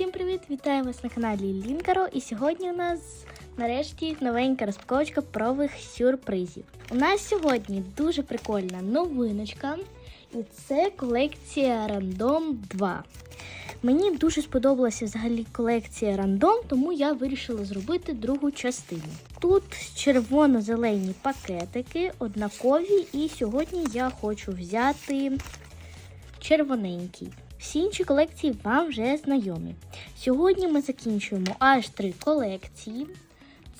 Всім привіт! Вітаю вас на каналі Лінкаро. І сьогодні у нас нарешті новенька розпаковочка прових сюрпризів. У нас сьогодні дуже прикольна новиночка, і це колекція Random 2. Мені дуже сподобалася взагалі колекція Random, тому я вирішила зробити другу частину. Тут червоно-зелені пакетики, однакові, і сьогодні я хочу взяти червоненький. Всі інші колекції вам вже знайомі. Сьогодні ми закінчуємо аж три колекції: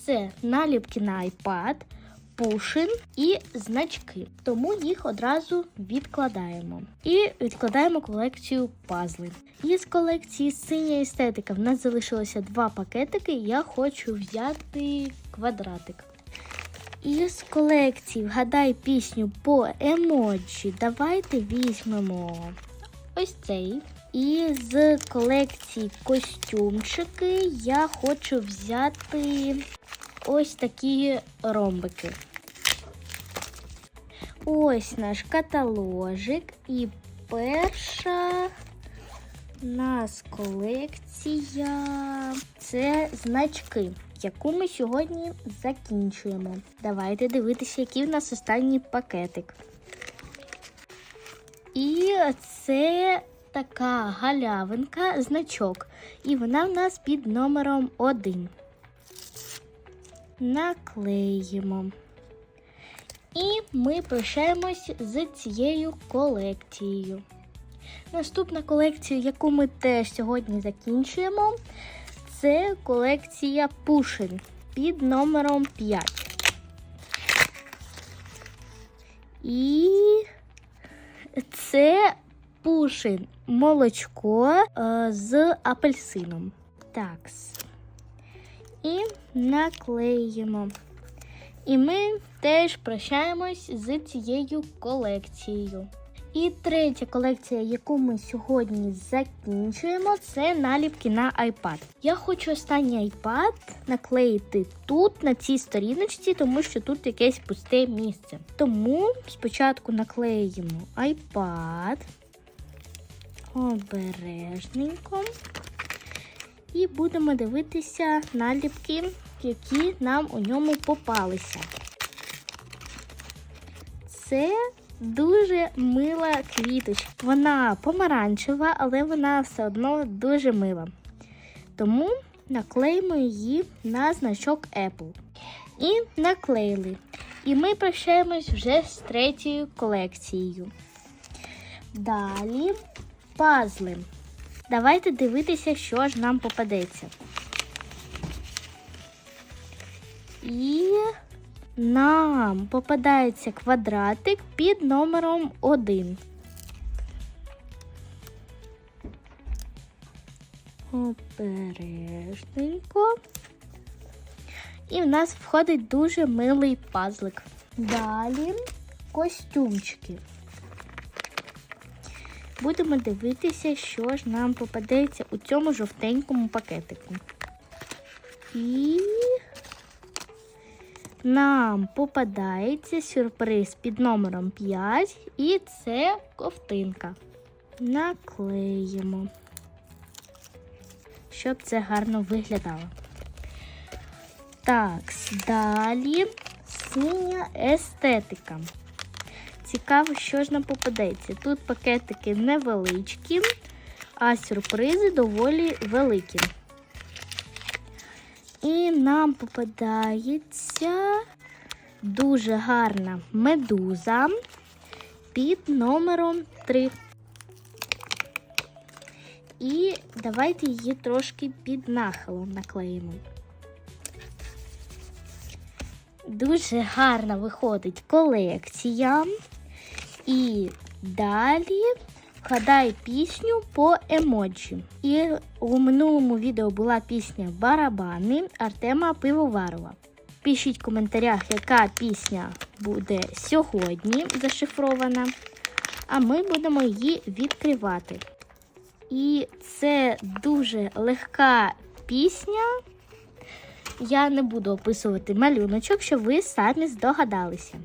це наліпки на iPad, пушин і значки. Тому їх одразу відкладаємо. І відкладаємо колекцію пазли. Із колекції синя естетика в нас залишилося два пакетики. Я хочу взяти квадратик. Із колекції Вгадай пісню по емоджі. Давайте візьмемо ось цей. І з колекції костюмчики я хочу взяти ось такі ромбики. Ось наш каталожик. І перша у нас колекція це значки, яку ми сьогодні закінчуємо. Давайте дивитися, який в нас останній пакетик. І це така галявинка, значок. І вона в нас під номером 1. Наклеїмо. І ми прощаємось з цією колекцією. Наступна колекція, яку ми теж сьогодні закінчуємо, це колекція Пушин під номером 5. І це пушин молочко е, з апельсином. Такс. І наклеїмо. І ми теж прощаємось з цією колекцією. І третя колекція, яку ми сьогодні закінчуємо, це наліпки на iPad. Я хочу останній iPad наклеїти тут, на цій сторіночці, тому що тут якесь пусте місце. Тому спочатку наклеїмо iPad обережненько. І будемо дивитися наліпки, які нам у ньому попалися. Це дуже мила квіточка. Вона помаранчева, але вона все одно дуже мила. Тому наклеїмо її на значок Apple. І наклеїли. І ми прощаємось вже з третьою колекцією. Далі пазли. Давайте дивитися, що ж нам попадеться. І нам попадається квадратик під номером 1. Обережненько. І в нас входить дуже милий пазлик. Далі костюмчики. Будемо дивитися, що ж нам попадеться у цьому жовтенькому пакетику. І нам попадається сюрприз під номером 5, і це ковтинка. Наклеїмо, щоб це гарно виглядало. Так, далі синя естетика. Цікаво, що ж нам попадеться. Тут пакетики невеличкі, а сюрпризи доволі великі. І нам попадається дуже гарна медуза під номером 3. І давайте її трошки під нахилом наклеїмо. Дуже гарна виходить колекція. І далі вгадай пісню по емоджі. І у минулому відео була пісня Барабани Артема Пивоварова. Пишіть в коментарях, яка пісня буде сьогодні зашифрована. А ми будемо її відкривати. І це дуже легка пісня. Я не буду описувати малюночок, щоб ви самі здогадалися.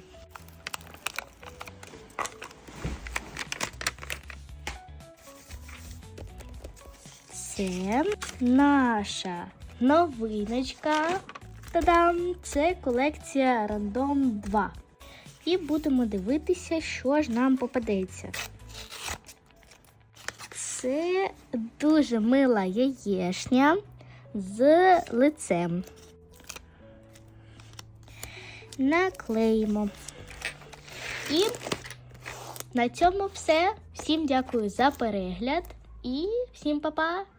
Це наша новиночка. Та-дам! Це колекція Random 2. І будемо дивитися, що ж нам попадеться. Це дуже мила яєшня з лицем. Наклеїмо. І на цьому все. Всім дякую за перегляд і всім па-па!